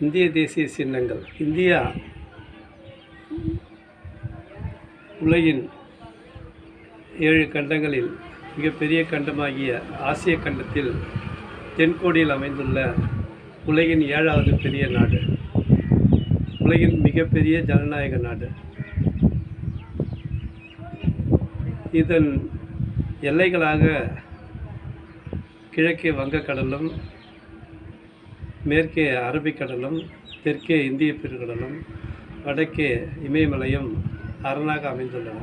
இந்திய தேசிய சின்னங்கள் இந்தியா உலகின் ஏழு கண்டங்களில் மிகப்பெரிய கண்டமாகிய ஆசிய கண்டத்தில் தென்கோடியில் அமைந்துள்ள உலகின் ஏழாவது பெரிய நாடு. உலகின் மிகப்பெரிய ஜனநாயக நாடு. இதன் எல்லைகளாக கிழக்கே வங்கக்கடலும் மேற்கே அரபிக்கடலும் தெற்கே இந்திய பெருங்கடலும் வடக்கே இமயமலையும் அரணாக அமைந்துள்ளன.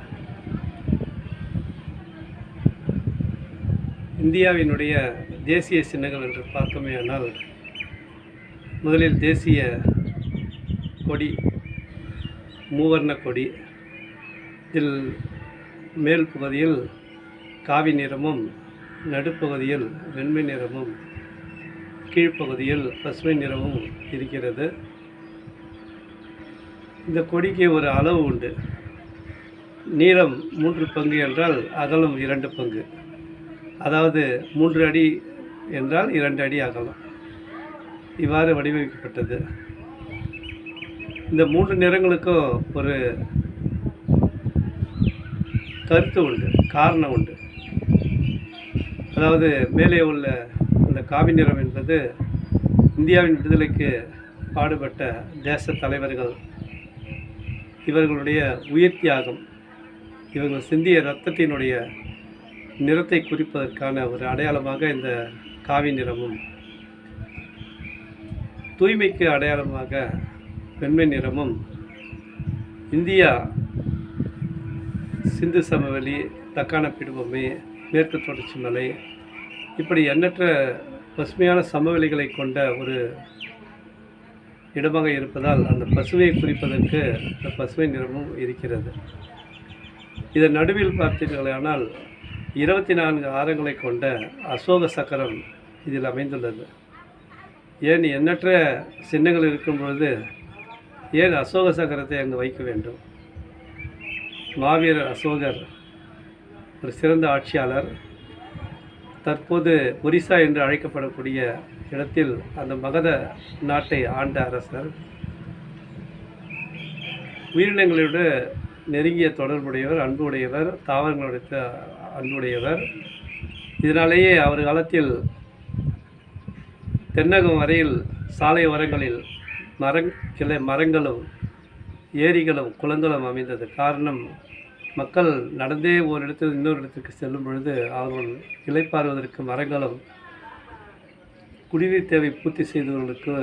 இந்தியாவினுடைய தேசிய சின்னங்கள் என்று பார்த்தோமேயானால் முதலில் தேசிய கொடி மூவர்ண கொடி இதில் மேல் பகுதியில் காவி நிறமும் நடுப்பகுதியில் வெண்மை நிறமும் கீழ்ப்பகுதியில் பசுமை நிறமும் இருக்கிறது. இந்த கொடிக்கு ஒரு அளவு உண்டு. நீளம் மூன்று பங்கு என்றால் அகலம் இரண்டு பங்கு. அதாவது மூன்று அடி என்றால் இரண்டு அடி அகலம். இவ்வாறு வடிவமைக்கப்பட்டது. இந்த மூன்று நிறங்களுக்கும் ஒரு கருத்து உண்டு காரணம் உண்டு. அதாவது மேலே உள்ள அந்த காவி நிறம் என்பது இந்தியாவின் விடுதலைக்கு பாடுபட்ட தேச தலைவர்கள் இவர்களுடைய உயிர் தியாகம் இவர்கள் சிந்திய இரத்தத்தினுடைய நிறத்தை குறிப்பதற்கான ஒரு அடையாளமாக இந்த காவி நிறமும் தூய்மைக்கு அடையாளமாக வெண்மை நிறமும் இந்தியா சிந்து சமவெளி தக்கான பீடுபூமி மேற்கு தொடர்ச்சி மலை இப்படி எண்ணற்ற பசுமையான சமவெளிகளை கொண்ட ஒரு இடமாக இருப்பதால் அந்த பசுவை குறிப்பதற்கு அந்த பசுமை நிறமும் இருக்கிறது. இதன் நடுவில் பார்த்தீர்களானால் இருபத்தி நான்கு ஆரங்களை கொண்ட அசோக சக்கரம் இதில் அமைந்துள்ளது. ஏன் எண்ணற்ற சின்னங்கள் இருக்கும் பொழுது ஏன் அசோக சக்கரத்தை அங்கு வைக்க வேண்டும்? மாவீரர் அசோகர் ஒரு சிறந்த ஆட்சியாளர் தற்போது ஒரிசா என்று அழைக்கப்படக்கூடிய இடத்தில் அந்த மகத நாட்டை ஆண்ட அரசர் உயிரினங்களோடு நெருங்கிய தொடர்புடையவர் அன்புடையவர் தாவரங்களுடைய அன்புடையவர். இதனாலேயே அவர் காலத்தில் தென்னகம் வரையில் சாலை ஓரங்களில் மரங் கிளை மரங்களும் ஏரிகளும் குளங்களும் அமைந்தது. காரணம் மக்கள் நடந்தே ஒரு இடத்தில் இன்னொரு இடத்திற்கு செல்லும் பொழுது அவர்கள் இலைப்பாறுவதற்கு மரங்களும் குடிநீர் தேவை பூர்த்தி செய்தவர்களுக்கு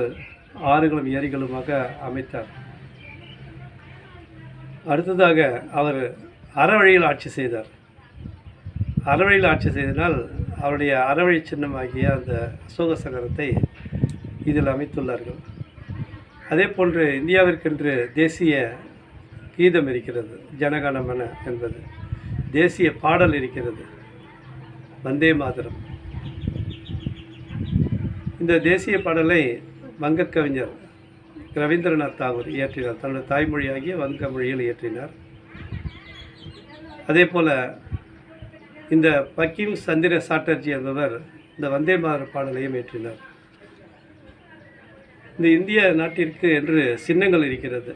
ஆறுகளும் ஏரிகளுமாக அமைத்தார். அடுத்ததாக அவர் அறவழியில் ஆட்சி செய்தார். அறவழியில் ஆட்சி செய்தனால் அவருடைய அறவழி சின்னமாகிய அந்த அசோக சங்கரத்தை இதில் அமைத்துள்ளார்கள். அதே போன்று இந்தியாவிற்கென்று தேசிய கீதம் இருக்கிறது ஜனகணமன என்பது. தேசிய பாடல் இருக்கிறது வந்தே மாதரம். இந்த தேசிய பாடலை வங்கக் கவிஞர் ரவீந்திரநாத் தாகூர் இயற்றினார். தன்னுடைய தாய்மொழியாகிய வங்க மொழியில் இயற்றினார். அதே போல் இந்த பக்கிம் சந்திர சாட்டர்ஜி என்பவர் இந்த வந்தே மாதர பாடலையும் இயற்றினார். இந்த இந்திய நாட்டிற்கு என்று சின்னங்கள் இருக்கிறது.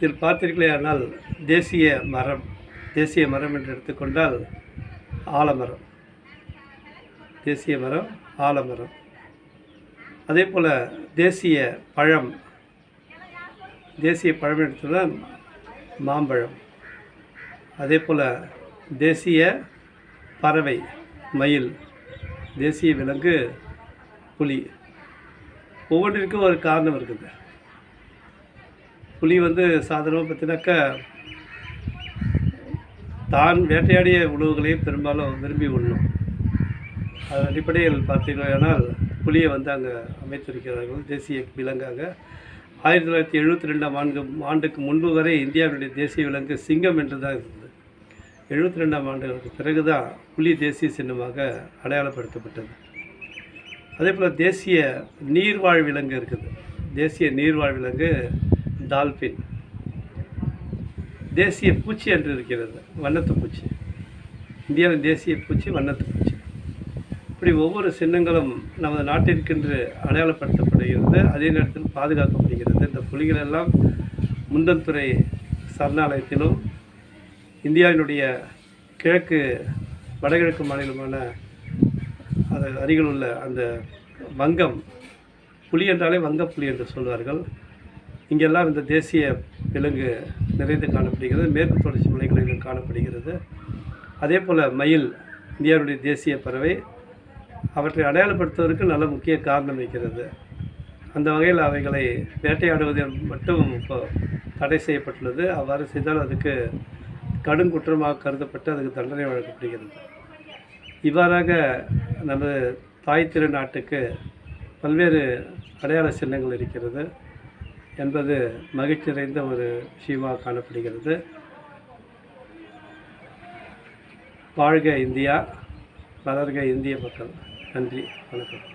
இதில் பார்த்தீர்களேயானால் தேசிய மரம் தேசிய மரம் என்று எடுத்துக்கொண்டால் ஆலமரம். தேசிய மரம் ஆலமரம். அதே போல் தேசிய பழம் தேசிய பழம் எடுத்துனால் மாம்பழம். அதே போல் தேசிய பறவை மயில் தேசிய விலங்கு புலி. ஒவ்வொன்றிற்கும் ஒரு காரணம் இருக்குது புலி வந்து சாதாரணமாக பார்த்தீங்கன்னாக்கா தான் வேட்டையாடிய உணவுகளையும் பெரும்பாலும் விரும்பி உண்ணும். அதன் அடிப்படையில் பார்த்தீங்கன்னால் புலியை வந்து அங்கே அமைத்திருக்கிறார்கள். தேசிய விலங்காக. ஆயிரத்தி தொள்ளாயிரத்தி எழுபத்தி ரெண்டாம் ஆண்டு ஆண்டுக்கு முன்பு வரை இந்தியாவினுடைய தேசிய விலங்கு சிங்கம் என்று தான் இருந்தது. எழுபத்தி ரெண்டாம் ஆண்டுகளுக்கு பிறகு தான் புலி தேசிய சின்னமாக அடையாளப்படுத்தப்பட்டது. அதே போல் தேசிய நீர்வாழ் விலங்கு இருக்குது. தேசிய நீர்வாழ் விலங்கு டால்பின் தேசிய பூச்சி என்று இருக்கிறது வண்ணத்து பூச்சி. இந்தியாவின் தேசிய பூச்சி வண்ணத்து பூச்சி. இப்படி ஒவ்வொரு சின்னங்களும் நமது நாட்டிற்கென்று அடையாளப்படுத்தப்படுகிறது. அதே நேரத்தில் பாதுகாக்கப்படுகிறது. இந்த புலிகள் எல்லாம் முண்டன்துறை சரணாலயத்திலும் இந்தியாவினுடைய கிழக்கு வடகிழக்கு மாநிலமான அது அருகில் உள்ள அந்த வங்கம் புலி என்றாலே வங்க புலி என்று சொல்வார்கள். இங்கெல்லாம் இந்த தேசிய விலங்கு நிறைந்து காணப்படுகிறது மேற்கு தொடர்ச்சி மலைகளிலும் காணப்படுகிறது. அதே போல் மயில் இந்தியாவுடைய தேசிய பறவை அவற்றை அடையாளப்படுத்துவதற்கு நல்ல முக்கிய காரணம் இருக்கிறது. அந்த வகையில் அவைகளை வேட்டையாடுவது மட்டும் இப்போ தடை செய்யப்பட்டுள்ளது. அவ்வாறு செய்தால் அதுக்கு கடும் குற்றமாக கருதப்பட்டு அதுக்கு தண்டனை வழங்கப்படுகிறது. இவ்வாறாக நமது தாய் திருநாட்டுக்கு பல்வேறு அடையாள சின்னங்கள் இருக்கிறது. என்பது மகிழ்ச்சி நிறைந்த ஒரு விஷயமாக காணப்படுகிறது. வாழ்க இந்தியா வளர்க இந்திய மக்கள். நன்றி வணக்கம்.